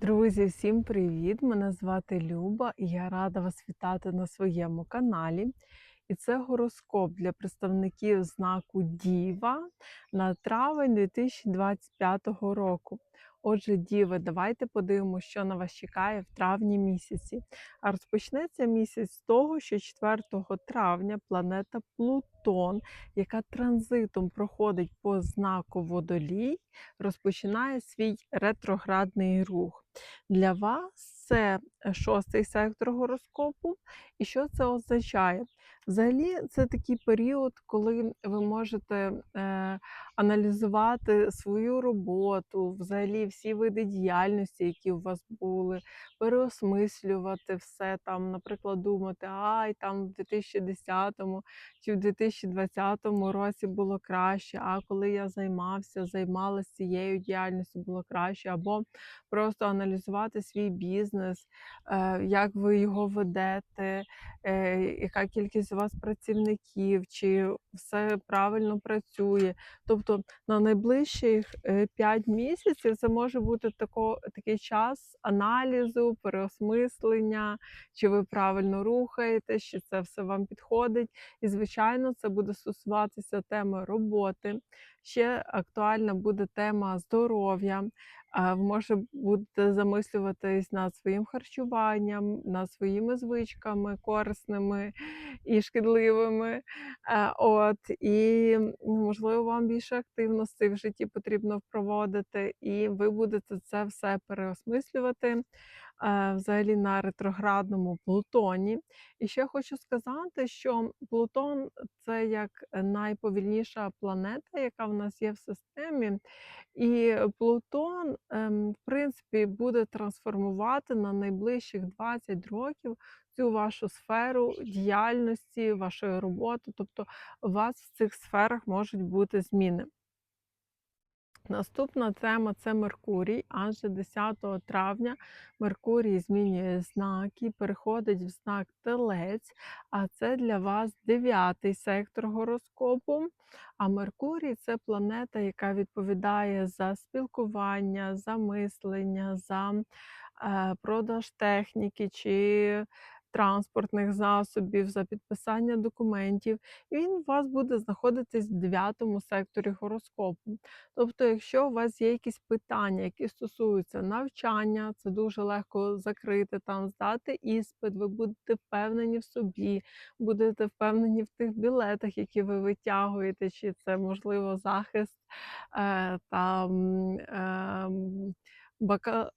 Друзі, всім привіт! Мене звати Люба, і я рада вас вітати на своєму каналі. І це гороскоп для представників знаку Діва на травень 2025 року. Отже, Діви, давайте подивимося, що на вас чекає в травні місяці. А розпочнеться місяць з того, що 4 травня планета Плутон, яка транзитом проходить по знаку Водолій, розпочинає свій ретроградний рух. Для вас це шостий сектор гороскопу. І що це означає? Взагалі, це такий період, коли ви можете е, аналізувати свою роботу, взагалі всі види діяльності, які у вас були, переосмислювати все там, наприклад, думати, ай, там в 2010 чи в 2020 році було краще, а коли я займався, займалася цією діяльністю, було краще, або просто аналізувати свій бізнес, е, як ви його ведете, е, яка кількість у вас працівників, чи все правильно працює. Тобто на найближчих 5 місяців це може бути тако, такий час аналізу, переосмислення, чи ви правильно рухаєтесь, чи це все вам підходить. І, звичайно, це буде стосуватися теми роботи. Ще актуальна буде тема здоров'я. Може будете замислюватись над своїм харчуванням, над своїми звичками корисними і шкідливими. Е, от, і можливо, вам більше активностей в житті потрібно впроводити, і ви будете це все переосмислювати взагалі на ретроградному Плутоні. І ще хочу сказати, що Плутон це як найповільніша планета, яка в нас є в системі. І Плутон, ем, в принципі, буде трансформувати на найближчих 20 років цю вашу сферу діяльності, вашої роботи. Тобто у вас в цих сферах можуть бути зміни. Наступна тема це Меркурій. Адже 10 травня Меркурій змінює знаки, переходить в знак Телець, а це для вас дев'ятий сектор гороскопу. А Меркурій це планета, яка відповідає за спілкування, за мислення, за е, продаж техніки чи транспортних засобів, за підписання документів. Він у вас буде знаходитись в дев'ятому секторі гороскопу. Тобто, якщо у вас є якісь питання, які стосуються навчання, це дуже легко закрити, там здати іспит, ви будете впевнені в собі, будете впевнені в тих білетах, які ви витягуєте, чи це можливо захист е, там. Е,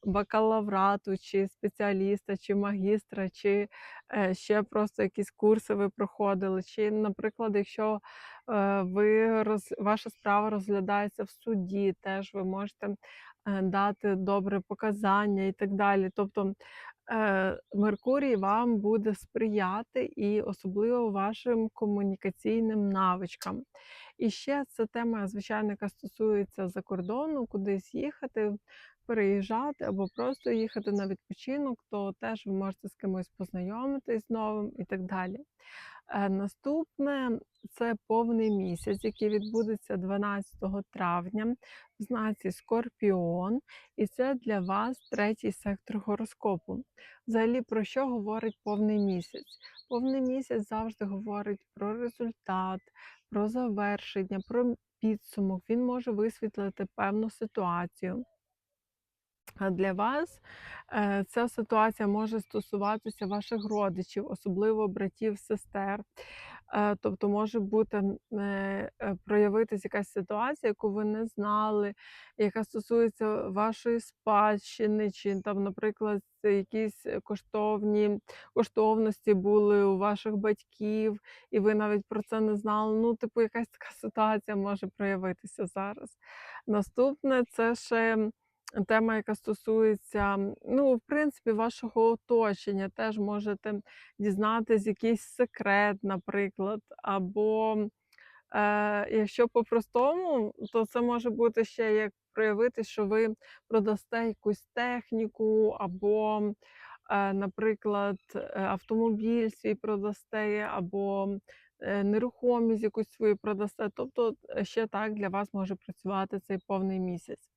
бакалаврату, чи спеціаліста, чи магістра, чи е, ще просто якісь курси ви проходили. Чи, наприклад, якщо е, ви роз ваша справа розглядається в суді, теж ви можете е, дати добре показання і так далі. Тобто Меркурій вам буде сприяти і особливо вашим комунікаційним навичкам. І ще це тема, звичайно, яка стосується за кордону, кудись їхати переїжджати або просто їхати на відпочинок, то теж ви можете з кимось познайомитись новим і так далі. Е, наступне це повний місяць, який відбудеться 12 травня в знаці Скорпіон, і це для вас третій сектор гороскопу. Взагалі, про що говорить повний місяць? Повний місяць завжди говорить про результат, про завершення, про підсумок. Він може висвітлити певну ситуацію. Для вас е, ця ситуація може стосуватися ваших родичів, особливо братів, сестер. Е, тобто може бути е, проявитись якась ситуація, яку ви не знали, яка стосується вашої спадщини, чи там, наприклад, якісь коштовні коштовності були у ваших батьків, і ви навіть про це не знали. Ну, типу, якась така ситуація може проявитися зараз. Наступне це ще тема, яка стосується, ну, в принципі, вашого оточення, теж можете дізнатись якийсь секрет, наприклад, або е, якщо по-простому, то це може бути ще як проявити, що ви продасте якусь техніку, або, е, наприклад, е, автомобіль свій продасте, або е, нерухомість якусь свою продасте. Тобто ще так для вас може працювати цей повний місяць.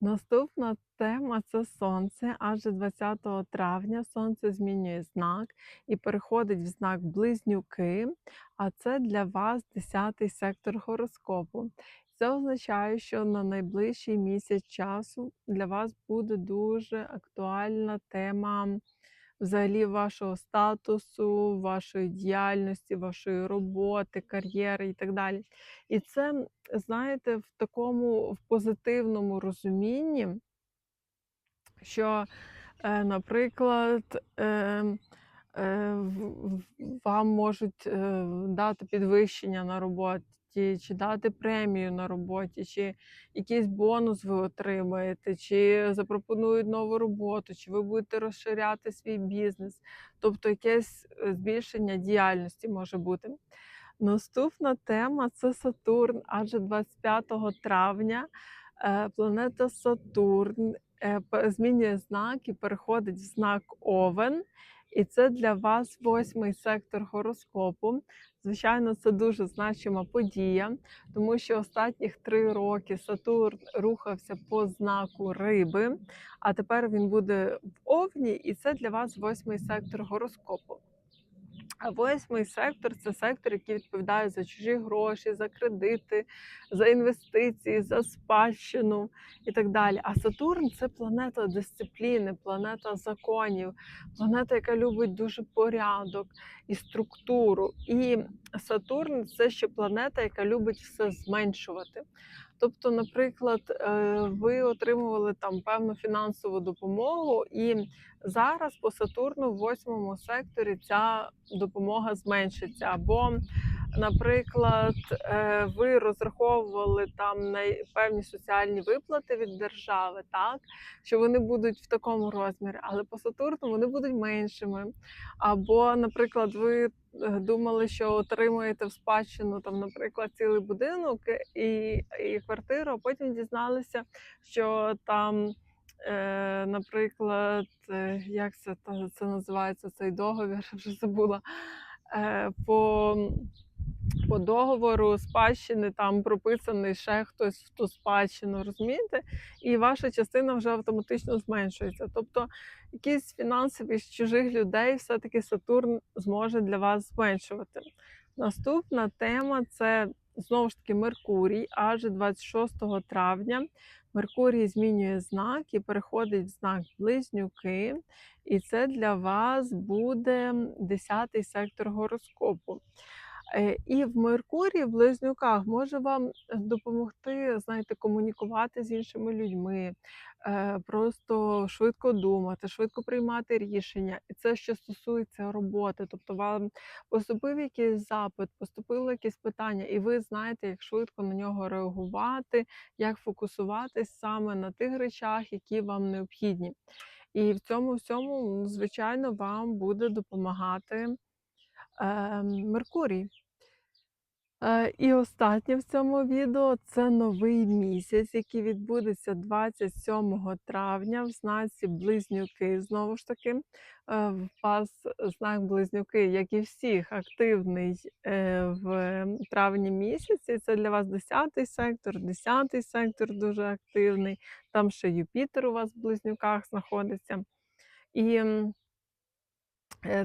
Наступна тема це сонце. Адже 20 травня сонце змінює знак і переходить в знак Близнюки, а це для вас 10-й сектор гороскопу. Це означає, що на найближчий місяць часу для вас буде дуже актуальна тема взагалі вашого статусу, вашої діяльності, вашої роботи, кар'єри і так далі. І це, знаєте, в такому в позитивному розумінні, що, е, наприклад, ем, е, вам можуть е, дати підвищення на роботі, чи дати премію на роботі, чи якийсь бонус ви отримаєте, чи запропонують нову роботу, чи ви будете розширяти свій бізнес. Тобто якесь е, збільшення діяльності може бути. Наступна тема це Сатурн, адже 25 травня е, планета Сатурн е, змінює знак і переходить в знак Овен. І це для вас восьмий сектор гороскопу. Звичайно, це дуже значима подія, тому що останніх три роки Сатурн рухався по знаку риби, а тепер він буде в Овні, і це для вас восьмий сектор гороскопу. А восьмий сектор це сектор, який відповідає за чужі гроші, за кредити, за інвестиції, за спадщину і так далі. А Сатурн це планета дисципліни, планета законів, планета, яка любить дуже порядок і структуру. І Сатурн це ще планета, яка любить все зменшувати. Тобто, наприклад, е, ви отримували там певну фінансову допомогу, і зараз по Сатурну в восьмому секторі ця допомога зменшиться. Або, наприклад, е, ви розраховували там на певні соціальні виплати від держави, так що вони будуть в такому розмірі, але по Сатурну вони будуть меншими. Або, наприклад, ви думали, що отримуєте в спадщину там, наприклад, цілий будинок і, і квартиру, а потім дізналися, що там. Е, наприклад, е, як це, це називається цей договір, вже забула. Е, по, по договору спадщини там прописаний ще хтось в ту спадщину, розумієте? І ваша частина вже автоматично зменшується. Тобто якісь фінансові з чужих людей все-таки Сатурн зможе для вас зменшувати. Наступна тема це знову ж таки Меркурій, аж 26 травня. Меркурій змінює знак і переходить в знак Близнюки, і це для вас буде 10-й сектор гороскопу. Е, І в Меркурії в Близнюках може вам допомогти, знаєте, комунікувати з іншими людьми, е, просто швидко думати, швидко приймати рішення. І це що стосується роботи. Тобто вам поступив якийсь запит, поступило якесь питання, і ви знаєте, як швидко на нього реагувати, як фокусуватись саме на тих речах, які вам необхідні. І в цьому всьому, звичайно, вам буде допомагати Меркурій. Е, І останнє в цьому відео це новий місяць, який відбудеться 27 травня в знаці Близнюки. Знову ж таки, е, в вас знак Близнюки, як і всіх, активний е, в травні місяці. Це для вас 10 сектор, 10 сектор дуже активний. Там ще Юпітер у вас в близнюках знаходиться. І Е,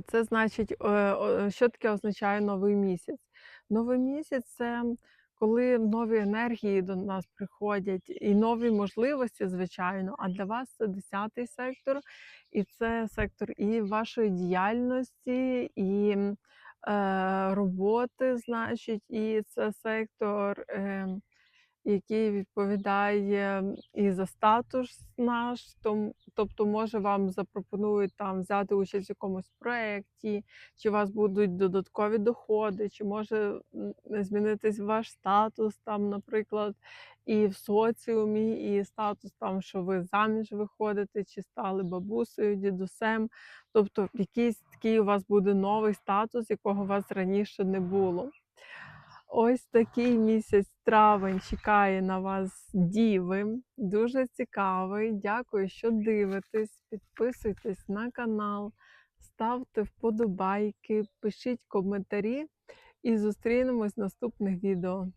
Це значить, е, що таке означає новий місяць? Новий місяць це коли нові енергії до нас приходять і нові можливості, звичайно. А для вас це 10-й сектор, і це сектор і вашої діяльності, і е, роботи, значить, і це сектор. Е, який відповідає і за статус наш, тобто, може вам запропонують там взяти участь в якомусь проєкті, чи у вас будуть додаткові доходи, чи може змінитись ваш статус, там, наприклад, і в соціумі, і статус там, що ви заміж виходите, чи стали бабусею, дідусем. Тобто якийсь такий у вас буде новий статус, якого у вас раніше не було. Ось такий місяць травень чекає на вас діви. Дуже цікавий. Дякую, що дивитесь. Підписуйтесь на канал, ставте вподобайки, пишіть коментарі і зустрінемось в наступних відео.